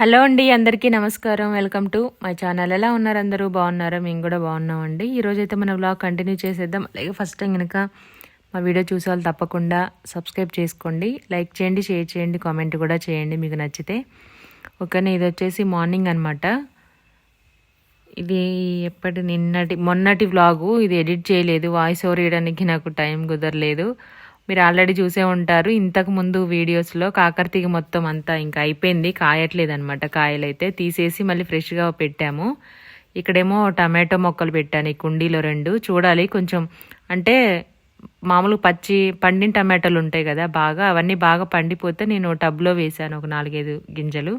Hello అండి అందరికీ నమస్కారం. Welcome to my channel. ఎలా ఉన్నారు అందరూ? బాగున్నారా? మేము కూడా బాగున్నామండి. ఈరోజు అయితే మన వ్లాగ్ కంటిన్యూ చేసేద్దాం. అలాగే ఫస్ట్ టైం కనుక మా వీడియో చూసే తప్పకుండా సబ్స్క్రైబ్ చేసుకోండి. లైక్ చేయండి షేర్ చేయండి కామెంట్ కూడా చేయండి మీకు నచ్చితే. ఓకేనా ఇది వచ్చేసి మార్నింగ్ అనమాట ఇది ఎప్పటి నిన్నటి మొన్నటి వ్లాగు ఇది ఎడిట్ చేయలేదు. వాయిస్ ఓవర్ వేయడానికి నాకు టైం కుదరలేదు. మీరు ఆల్రెడీ చూసే ఉంటారు. ఇంతకు ముందు వీడియోస్లో కాకరతీగ మొత్తం అంతా ఇంకా అయిపోయింది. కాయట్లేదు అనమాట కాయలైతే తీసేసి మళ్ళీ ఫ్రెష్గా పెట్టాము. ఇక్కడేమో టమాటో మొక్కలు పెట్టాను. ఈ కుండీలో రెండు. చూడాలి. కొంచెం అంటే మామూలు పచ్చి పండిన టమాటాలు ఉంటాయి కదా బాగా అవన్నీ బాగా పండిపోతే నేను టబ్లో వేశాను ఒక నాలుగైదు గింజలు.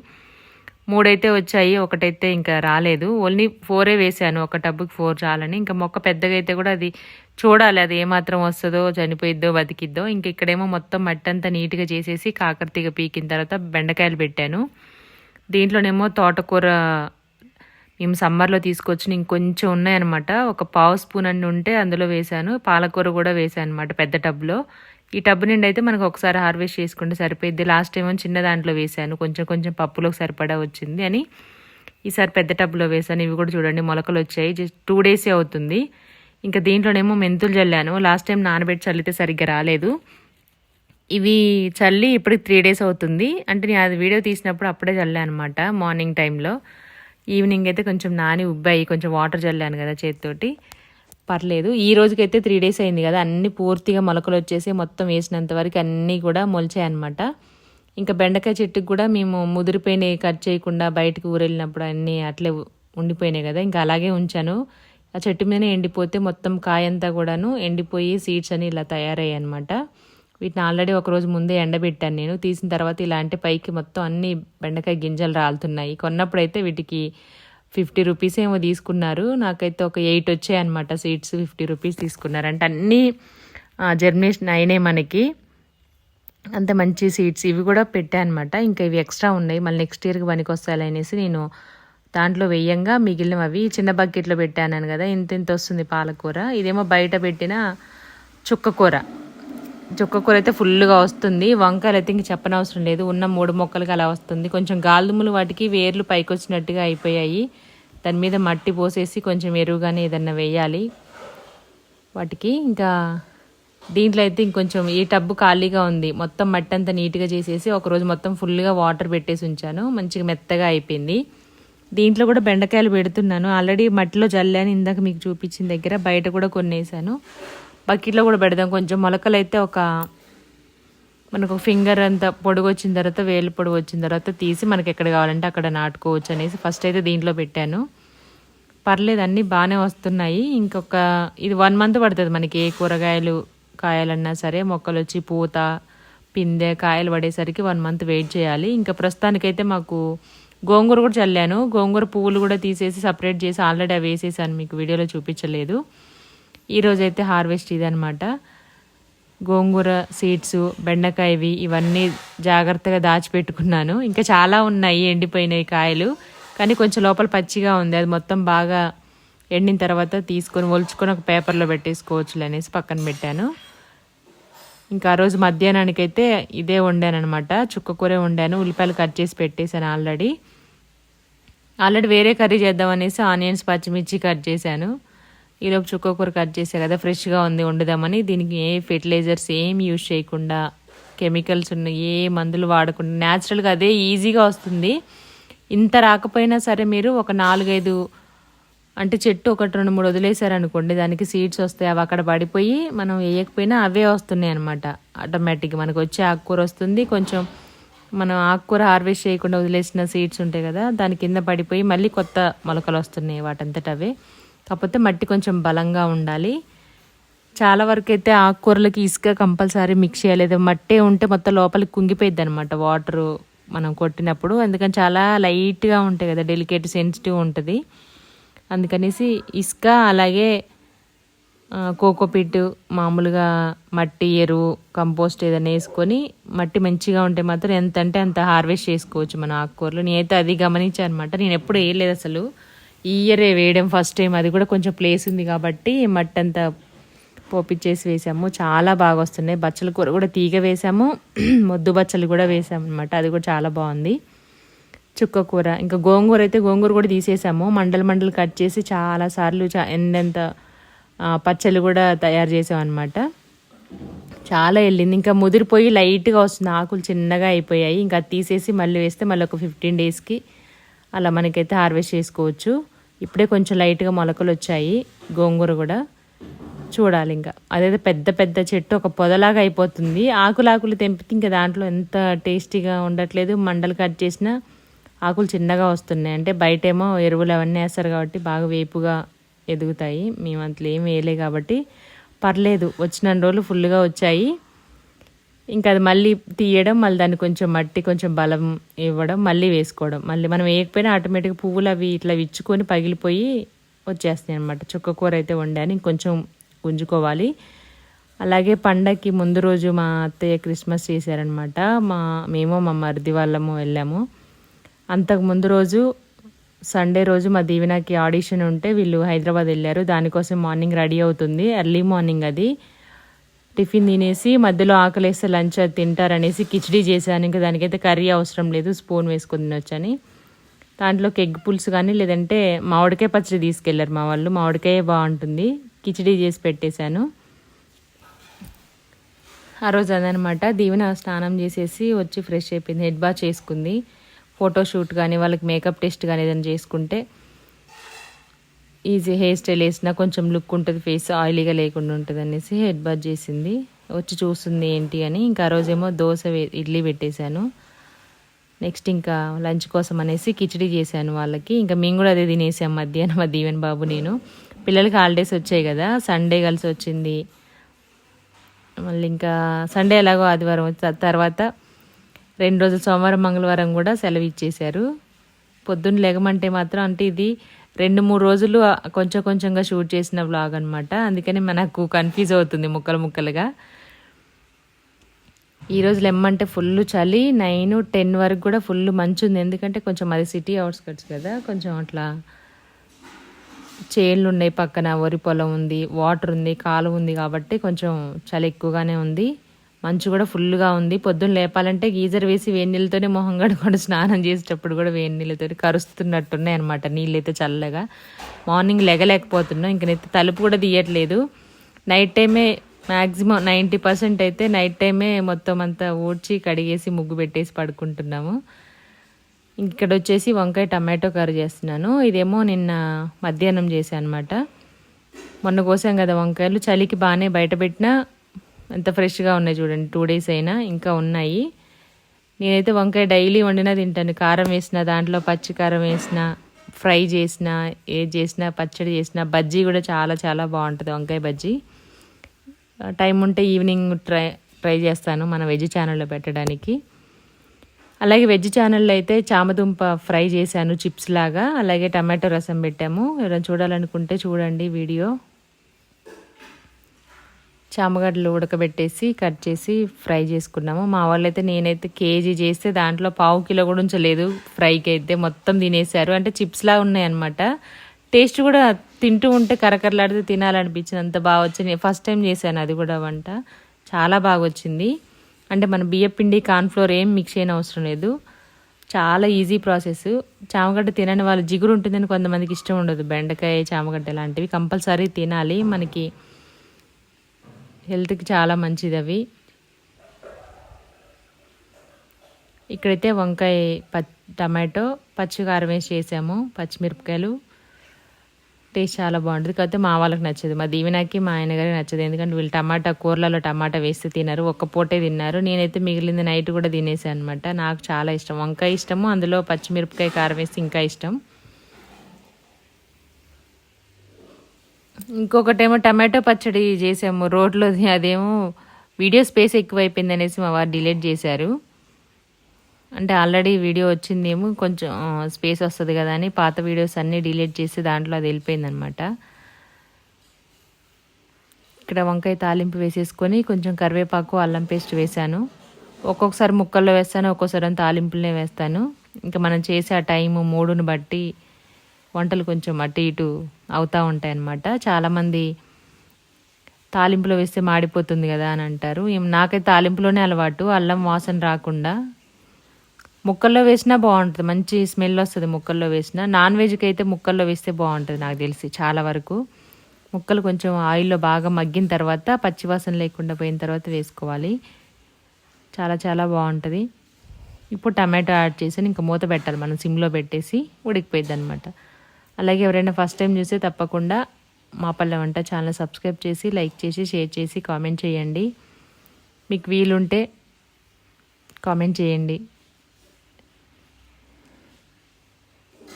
మూడైతే వచ్చాయి ఒకటైతే ఇంకా రాలేదు. ఓన్లీ ఫోరే వేసాను ఒక టబ్బుకి ఫోర్ చాలని. ఇంకా మొక్క పెద్దగా అయితే కూడా అది చూడాలి అది ఏమాత్రం వస్తుందో చనిపోయిద్దో బతికిద్దో. ఇంక ఇక్కడేమో మొత్తం మట్టి అంతా నీట్గా చేసేసి కాకరతీగ పీకిన తర్వాత బెండకాయలు పెట్టాను. దీంట్లోనేమో తోటకూర మేము సమ్మర్లో తీసుకొచ్చిన ఇంకొంచెం ఉన్నాయన్నమాట. ఒక పావు స్పూన్ అన్ని ఉంటే అందులో వేశాను. పాలకూర కూడా వేసాను అనమాట పెద్ద టబ్లో. ఈ టబ్ నిండి అయితే మనకు ఒకసారి హార్వెస్ట్ చేసుకుంటే సరిపోయింది లాస్ట్ టైం చిన్న దాంట్లో వేసాను కొంచెం కొంచెం పప్పులోకి సరిపడా వచ్చింది అని. ఈసారి పెద్ద టబ్లో వేసాను ఇవి కూడా చూడండి మొలకలు వచ్చాయి. జస్ట్ టూ డేసే అవుతుంది. ఇంకా దీంట్లోనేమో మెంతులు చల్లాను లాస్ట్ టైం నానబెట్టి చల్లితే సరిగ్గా రాలేదు. ఇవి చల్లి ఇప్పటికి త్రీ డేస్ అవుతుంది. అంటే నేను అది వీడియో తీసినప్పుడు అప్పుడే చల్లాను అనమాట మార్నింగ్ టైంలో ఈవినింగ్ అయితే కొంచెం నాని ఉబ్బాయి కొంచెం వాటర్ చల్లాను కదా చేతితోటి. పర్లేదు. ఈ రోజుకైతే త్రీ డేస్ అయింది కదా. అన్నీ పూర్తిగా మొలకలు వచ్చేసి మొత్తం వేసినంత వరకు అన్నీ కూడా మొలిచాయి అనమాట ఇంకా బెండకాయ చెట్టుకు కూడా మేము ముదిరిపోయినాయి కట్ చేయకుండా బయటకు ఊరెళ్ళినప్పుడు అన్నీ అట్లే ఉండిపోయినాయి కదా. ఇంకా అలాగే ఉంచాను. ఆ చెట్టు మీద ఎండిపోతే మొత్తం కాయంతా కూడాను ఎండిపోయి సీడ్స్ అని ఇలా తయారయ్యాయి అనమాట వీటిని ఆల్రెడీ ఒకరోజు ముందే ఎండబెట్టాను నేను. తీసిన తర్వాత ఇలాంటి పైకి మొత్తం అన్ని బెండకాయ గింజలు రాలుతున్నాయి. కొన్నప్పుడైతే వీటికి ఫిఫ్టీ రూపీస్ ఏమో తీసుకున్నారు. నాకైతే ఒక ఎయిట్ వచ్చాయి అనమాట సీడ్స్ ఫిఫ్టీ రూపీస్ తీసుకున్నారు. అంటే అన్నీ జర్మినేషన్ అయినాయి మనకి. అంత మంచి సీడ్స్ ఇవి కూడా పెట్టానమాట ఇంకా ఇవి ఎక్స్ట్రా ఉన్నాయి. మళ్ళీ నెక్స్ట్ ఇయర్కి పనికి వస్తాయి అనేసి నేను దాంట్లో వెయ్యంగా మిగిలిన అవి చిన్న బకెట్లో పెట్టాను కదా ఇంత ఇంత వస్తుంది పాలకూర. ఇదేమో బయట పెట్టిన చుక్కకూర చుక్కకూర అయితే ఫుల్గా వస్తుంది. వంకాయలు అయితే ఇంక చెప్పనవసరం లేదు. ఉన్న మూడు మొక్కలకి అలా వస్తుంది. కొంచెం గాల్దుములు వాటికి వేర్లు పైకి వచ్చినట్టుగా అయిపోయాయి. దాని మీద మట్టి పోసేసి కొంచెం ఎరువుగానే ఏదన్నా వేయాలి. వాటికి ఇంకా దీంట్లో అయితే ఇంకొంచెం ఈ టబ్బు ఖాళీగా ఉంది. మొత్తం మట్టి అంతా నీట్గా చేసేసి ఒకరోజు మొత్తం ఫుల్గా వాటర్ పెట్టేసి ఉంచాను. మంచిగా మెత్తగా అయిపోయింది. దీంట్లో కూడా బెండకాయలు పెడుతున్నాను. ఆల్రెడీ మట్టిలో జల్లాను ఇందాక మీకు చూపించిన దగ్గర. బయట కూడా కొన్ని వేసాను బకెట్లో కూడా పెడదాం. కొంచెం మొలకలు అయితే ఒక మనకు ఫింగర్ అంత పొడుగు వచ్చిన తర్వాత వేలు పొడుగు వచ్చిన తర్వాత తీసి మనకి ఎక్కడ కావాలంటే అక్కడ నాటుకోవచ్చు అనేసి ఫస్ట్ అయితే దీంట్లో పెట్టాను. పర్లేదు అన్నీ బాగానే వస్తున్నాయి. ఇంకొక ఇది వన్ మంత్ పడుతుంది మనకి ఏ కూరగాయలు కాయాలన్నా సరే. మొక్కలు వచ్చి పూత పిందె కాయలు పడేసరికి వన్ మంత్ వెయిట్ చేయాలి. ఇంకా ప్రస్తుతానికైతే మాకు గోంగూర కూడా చల్లాను. గోంగూర పువ్వులు కూడా తీసేసి సపరేట్ చేసి ఆల్రెడీ అవి వేసేసాను. మీకు వీడియోలో చూపించలేదు. ఈరోజు అయితే హార్వెస్ట్ ఇదనమాట గోంగూర సీడ్స్ బెండకాయవి ఇవన్నీ జాగ్రత్తగా దాచిపెట్టుకున్నాను. ఇంకా చాలా ఉన్నాయి ఎండిపోయినాయి కాయలు. కానీ కొంచెం లోపల పచ్చిగా ఉంది. అది మొత్తం బాగా ఎండిన తర్వాత తీసుకొని ఒలుచుకొని ఒక పేపర్లో పెట్టేసుకోవచ్చు అనేసి పక్కన పెట్టాను. ఇంకా ఆ రోజు మధ్యాహ్నానికి అయితే ఇదే వండాను అనమాట చుక్కకూరే వండాను. ఉల్లిపాయలు కట్ చేసి పెట్టేశాను ఆల్రెడీ. ఆల్రెడీ వేరే కర్రీ చేద్దాం అనేసి ఆనియన్స్ పచ్చిమిర్చి కట్ చేశాను. ఈలోపు చుక్కకూర కట్ చేసా కదా ఫ్రెష్గా ఉంది వండుదామని. దీనికి ఏ ఫెర్టిలైజర్స్ ఏం యూజ్ చేయకుండా కెమికల్స్ ఉన్న ఏ మందులు వాడకుండా న్యాచురల్గా అదే ఈజీగా వస్తుంది. ఇంత రాకపోయినా సరే మీరు ఒక నాలుగైదు అంటే చెట్టు ఒకటి రెండు మూడు వదిలేశారనుకోండి దానికి సీడ్స్ వస్తాయి అవి అక్కడ పడిపోయి మనం వేయకపోయినా అవే వస్తున్నాయి అనమాట ఆటోమేటిక్గా మనకు వచ్చే ఆకుకూర వస్తుంది. కొంచెం మనం ఆకుకూర హార్వెస్ట్ చేయకుండా వదిలేసిన సీడ్స్ ఉంటాయి కదా దాని కింద పడిపోయి మళ్ళీ కొత్త మొలకలు వస్తున్నాయి వాటంతట అవే. కాకపోతే మట్టి కొంచెం బలంగా ఉండాలి. చాలా వరకు అయితే ఆకుకూరలకి ఇసుక కంపల్సరీ మిక్స్ చేయలేదు మట్టే ఉంటే మొత్తం లోపలికి కుంగిపోయిద్ది అనమాట వాటర్ మనం కొట్టినప్పుడు. అందుకని చాలా లైట్గా ఉంటాయి కదా డెలికేట్ సెన్సిటివ్ ఉంటుంది. అందుకనేసి ఇసుక అలాగే కోకోపీట్ మామూలుగా మట్టి ఎరువు కంపోస్ట్ ఏదైనా వేసుకొని మట్టి మంచిగా ఉంటే మాత్రం ఎంత అంటే అంత హార్వెస్ట్ చేసుకోవచ్చు మన ఆకుకూరలు. నేనైతే అది గమనించాను అనమాట నేను ఎప్పుడు వేయలేదు అసలు. ఈ ఇయరే వేయడం ఫస్ట్ టైం. అది కూడా కొంచెం ప్లేస్ ఉంది కాబట్టి మట్టి అంతా పోపిచ్చేసి వేసాము. చాలా బాగా వస్తున్నాయి. బచ్చల కూర కూడా తీగ వేసాము. మొద్దు బచ్చలు కూడా వేసాము అనమాట అది కూడా చాలా బాగుంది. చుక్క కూర. ఇంకా గోంగూర అయితే గోంగూర కూడా తీసేసాము. మండలు మండలు కట్ చేసి చాలా సార్లు చా ఎంతెంత పచ్చళ్ళు కూడా తయారు చేసాం అనమాట చాలా వెళ్ళింది. ఇంకా ముదిరిపోయి లైట్గా వస్తుంది. ఆకులు చిన్నగా అయిపోయాయి. ఇంకా తీసేసి మళ్ళీ వేస్తే మళ్ళీ ఒక ఫిఫ్టీన్ డేస్కి అలా మనకైతే హార్వెస్ట్ చేసుకోవచ్చు. ఇప్పుడే కొంచెం లైట్గా మొలకలు వచ్చాయి. గోంగూర కూడా. చూడాలి ఇంకా. అదైతే పెద్ద పెద్ద చెట్టు. ఒక పొదలాగా అయిపోతుంది. ఆకులు ఆకులు తెంపితే ఇంకా దాంట్లో ఎంత టేస్టీగా ఉండట్లేదు. మండలు కట్ చేసినా ఆకులు చిన్నగా వస్తున్నాయి. అంటే బయటేమో ఎరువులు అవన్నీ వేస్తారు కాబట్టి బాగా వేపుగా ఎదుగుతాయి. మేము అంతలో ఏం వేయలే కాబట్టి పర్లేదు వచ్చిన రోజులు ఫుల్గా వచ్చాయి. ఇంకా అది మళ్ళీ తీయడం మళ్ళీ దాన్ని కొంచెం మట్టి కొంచెం బలం ఇవ్వడం మళ్ళీ వేసుకోవడం. మళ్ళీ మనం వేయకపోయినా ఆటోమేటిక్గా పువ్వులు అవి ఇట్లా విచ్చుకొని పగిలిపోయి వచ్చేస్తాయి అనమాట చుక్క కూర అయితే వండాను ఇంకొంచెం గుంజుకోవాలి. అలాగే పండగకి ముందు రోజు మా అత్తయ్య క్రిస్మస్ చేశారనమాట మా మేము మా మరిది వాళ్ళము వెళ్ళాము. అంతకు ముందు రోజు సండే రోజు మా దీవెనకి ఆడిషన్ ఉంటే వీళ్ళు హైదరాబాద్ వెళ్ళారు. దానికోసం మార్నింగ్ రెడీ అవుతుంది. ఎర్లీ మార్నింగ్ అది. టిఫిన్ తినేసి మధ్యలో ఆకలేస్తే లంచ్ అది తింటారనేసి కిచడీ చేశాను. ఇంకా దానికైతే కర్రీ అవసరం లేదు స్పూన్ వేసుకుని తినొచ్చని. దాంట్లోకి ఎగ్ పులుసు కానీ లేదంటే మామిడికాయ పచ్చడి తీసుకెళ్ళారు మా వాళ్ళు. మామిడికాయ బాగుంటుంది. కిచడీ చేసి పెట్టేశాను. ఆ రోజు అదనమాట. దీవెన స్నానం చేసేసి వచ్చి ఫ్రెష్ అయిపోయింది. హెడ్ బాత్ చేసుకుంది. ఫోటోషూట్ కానీ వాళ్ళకి మేకప్ టెస్ట్ కానీ ఏదైనా చేసుకుంటే ఈజీ హెయిర్ స్టైల్ వేసినా కొంచెం లుక్ ఉంటుంది ఫేస్ ఆయిలీగా లేకుండా ఉంటుంది అనేసి హెడ్ బాత్ చేసింది. వచ్చి చూస్తుంది ఏంటి అని. ఇంకా ఆ రోజేమో దోశ ఇడ్లీ పెట్టేశాను. నెక్స్ట్ ఇంకా లంచ్ కోసం అనేసి కిచడీ చేశాను వాళ్ళకి. ఇంకా మేము కూడా అదే తినేసాం మధ్యాహ్నం మా దీవెన్ బాబు నేను. పిల్లలకి హాలిడేస్ వచ్చాయి కదా సండే కలిసి వచ్చింది. మళ్ళీ ఇంకా సండే ఎలాగో ఆదివారం తర్వాత రెండు రోజులు సోమవారం మంగళవారం కూడా సెలవు ఇచ్చేశారు. పొద్దున్న లేగమంటే మాత్రం అంటే ఇది రెండు మూడు రోజులు కొంచెం కొంచెంగా షూట్ చేసిన బ్లాగ్ అనమాట అందుకని మనకు కన్ఫ్యూజ్ అవుతుంది ముక్కలు ముక్కలుగా. ఈరోజు లెమ్మంటే ఫుల్ చలి నైన్ టెన్ వరకు కూడా ఫుల్ మంచు ఉంది. ఎందుకంటే కొంచెం అది సిటీ అవుట్స్కట్స్ కదా కొంచెం అట్లా చేన్లు ఉన్నాయి పక్కన వరి పొలం ఉంది వాటర్ ఉంది కాలువ ఉంది కాబట్టి కొంచెం చలి ఎక్కువగానే ఉంది. మంచు కూడా ఫుల్గా ఉంది. పొద్దున్న లేపాలంటే గీజర్ వేసి వేడి నీళ్ళతోనే మొహం కడుక్కొని స్నానం చేసేటప్పుడు కూడా వేడి నీళ్ళతో కరుస్తున్నట్టున్నాయి అనమాట నీళ్ళైతే చల్లగా. మార్నింగ్ లెగలేకపోతున్నాం. ఇంక నెత్తి తలుపు కూడా తీయట్లేదు. నైట్ టైమే మ్యాక్సిమం నైంటీ పర్సెంట్ అయితే నైట్ టైమే మొత్తం అంతా ఊడ్చి కడిగేసి ముగ్గు పెట్టేసి పడుకుంటున్నాము. ఇక్కడ వచ్చేసి వంకాయ టమాటో కర్రీ చేస్తున్నాను. ఇదేమో నిన్న మధ్యాహ్నం చేశాను అనమాట మొన్న కోసాం కదా వంకాయలు. చలికి బాగానే బయట పెట్టినా ఎంత ఫ్రెష్గా ఉన్నాయి చూడండి. టూ డేస్ అయినా ఇంకా ఉన్నాయి. నేనైతే వంకాయ డైలీ వండినా తింటాను. కారం వేసిన దాంట్లో పచ్చి కారం వేసిన ఫ్రై చేసిన ఏది చేసినా పచ్చడి చేసిన బజ్జీ కూడా చాలా చాలా బాగుంటుంది వంకాయ బజ్జీ. టైం ఉంటే ఈవినింగ్ ట్రై ట్రై చేస్తాను మన వెజ్ ఛానల్లో పెట్టడానికి. అలాగే వెజ్ ఛానల్లో అయితే చామదుంప ఫ్రై చేశాను చిప్స్ లాగా. అలాగే టమాటో రసం పెట్టాము. ఎవరైనా చూడాలనుకుంటే చూడండి వీడియో. చామగడ్డలు ఉడకబెట్టేసి కట్ చేసి ఫ్రై చేసుకున్నాము. మా వాళ్ళైతే నేనైతే కేజీ చేస్తే దాంట్లో పావు కిలో కూడా ఉంచలేదు. ఫ్రైకి అయితే మొత్తం తినేశారు. అంటే చిప్స్లా ఉన్నాయన్నమాట. టేస్ట్ కూడా తింటూ ఉంటే కరకరలాడితే తినాలనిపించింది అంత బాగా వచ్చింది. ఫస్ట్ టైం చేశాను అది కూడా వంట. చాలా బాగా వచ్చింది. అంటే మన బియ్యపిండి కార్న్ఫ్లోర్ ఏం మిక్స్ చేయని అవసరం లేదు. చాలా ఈజీ ప్రాసెస్. చామగడ్డ తినని వాళ్ళు జిగురు ఉంటుందని కొంతమందికి ఇష్టం ఉండదు. బెండకాయ చామగడ్డ లాంటివి కంపల్సరీ తినాలి. మనకి హెల్త్కి చాలా మంచిది అవి. ఇక్కడైతే వంకాయ ప టమాటో పచ్చికారం వేసి చేసాము పచ్చిమిరపకాయలు. టేస్ట్ చాలా బాగుంటుంది. కాకపోతే మా వాళ్ళకి నచ్చదు. మా దీవెనకి మా ఆయన గారికి నచ్చదు. ఎందుకంటే వీళ్ళు టమాటా కూరలలో టమాటా వేస్తే తినరు. ఒక్క పూటే తిన్నారు. నేనైతే మిగిలింది నైట్ కూడా తినేసాను అనమాట నాకు చాలా ఇష్టం. వంకాయ ఇష్టము. అందులో పచ్చిమిరపకాయ కారం వేసి ఇంకా ఇష్టం. ఇంకొకటేమో టమాటో పచ్చడి చేసాము. రోడ్లో అదేమో వీడియో స్పేస్ ఎక్కువైపోయింది అనేసి మా వారు డిలీట్ చేశారు. అంటే ఆల్రెడీ వీడియో వచ్చిందేమో కొంచెం స్పేస్ వస్తుంది కదా అని పాత వీడియోస్ అన్నీ డిలీట్ చేసి దాంట్లో అది వెళ్ళిపోయిందనమాట ఇక్కడ వంకాయ తాలింపు వేసేసుకొని కొంచెం కరివేపాకు అల్లం పేస్ట్ వేసాను ఒక్కొక్కసారి ముక్కల్లో వేస్తాను ఒక్కొక్కసారి తాలింపులనే వేస్తాను. ఇంకా మనం చేసే ఆ టైము మూడుని బట్టి వంటలు కొంచెం అటు ఇటు అవుతూ ఉంటాయి అన్నమాట చాలామంది తాలింపులో వేస్తే మాడిపోతుంది కదా అని అంటారు. నాకైతే తాలింపులోనే అలవాటు. అల్లం వాసన రాకుండా ముక్కల్లో వేసినా బాగుంటుంది. మంచి స్మెల్ వస్తుంది ముక్కల్లో వేసినా. నాన్ వెజ్కి అయితే ముక్కల్లో వేస్తే బాగుంటుంది నాకు తెలిసి చాలా వరకు. ముక్కలు కొంచెం ఆయిల్లో బాగా మగ్గిన తర్వాత పచ్చివాసన లేకుండా పోయిన తర్వాత వేసుకోవాలి. చాలా చాలా బాగుంటుంది. ఇప్పుడు టమాటో యాడ్ చేసి ఇంకా మూత పెట్టాలి మనం సిమ్లో పెట్టేసి ఉడికిపోయింది అనమాట అలాగే ఎవరైనా ఫస్ట్ టైం చూస్తే తప్పకుండా మా పల్లె వంట ఛానల్ సబ్స్క్రైబ్ చేసి లైక్ చేసి షేర్ చేసి కామెంట్ చేయండి. మీకు వీలుంటే కామెంట్ చేయండి.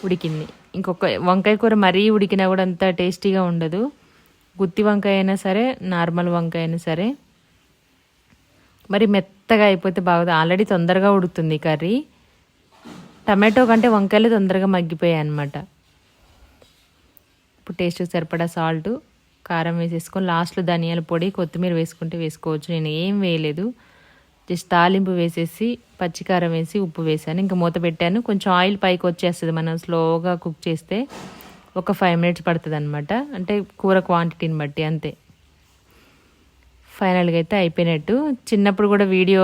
ఉడికింది. ఇంకొక వంకాయ కూర మరీ ఉడికినా కూడా అంత టేస్టీగా ఉండదు. గుత్తి వంకాయ అయినా సరే నార్మల్ వంకాయ అయినా సరే. మరి మెత్తగా అయిపోతే బాగుంది. ఆల్రెడీ తొందరగా ఉడుకుతుంది కర్రీ. టమాటో కంటే వంకాయలు తొందరగా మగ్గిపోయాయి అనమాట ఇప్పుడు టేస్ట్ సరిపడా సాల్ట్ కారం వేసేసుకొని లాస్ట్లో ధనియాల పొడి కొత్తిమీర వేసుకుంటే వేసుకోవచ్చు. నేను ఏం వేయలేదు. జస్ట్ తాలింపు వేసేసి పచ్చికారం వేసి ఉప్పు వేసాను. ఇంకా మూత పెట్టాను. కొంచెం ఆయిల్ పైకి వచ్చేస్తుంది మనం స్లోగా కుక్ చేస్తే ఒక ఫైవ్ మినిట్స్ పడుతుంది అనమాట అంటే కూర క్వాంటిటీని బట్టి అంతే. ఫైనల్గా అయితే అయిపోయినట్టు. చిన్నప్పుడు కూడా వీడియో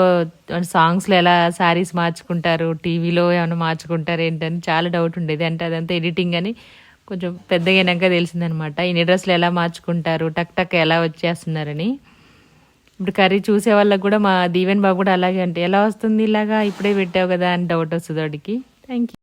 సాంగ్స్లో ఎలా శారీస్ మార్చుకుంటారు టీవీలో ఏమైనా మార్చుకుంటారు ఏంటని చాలా డౌట్ ఉండేది. అంటే అదంతా ఎడిటింగ్ అని కొంచెం పెద్దగా అయినాక తెలిసిందనమాట. ఇన్ని డ్రెస్సులు ఎలా మార్చుకుంటారు? టక్ టక్ ఎలా వచ్చేస్తున్నారని. ఇప్పుడు కర్రీ చూసే వాళ్ళకి కూడా మా దీవెన్ బాబు కూడా అలాగే అంటే ఎలా వస్తుంది ఇలాగా? ఇప్పుడే పెట్టావు కదా అని డౌట్ వస్తుంది వాడికి. Thank you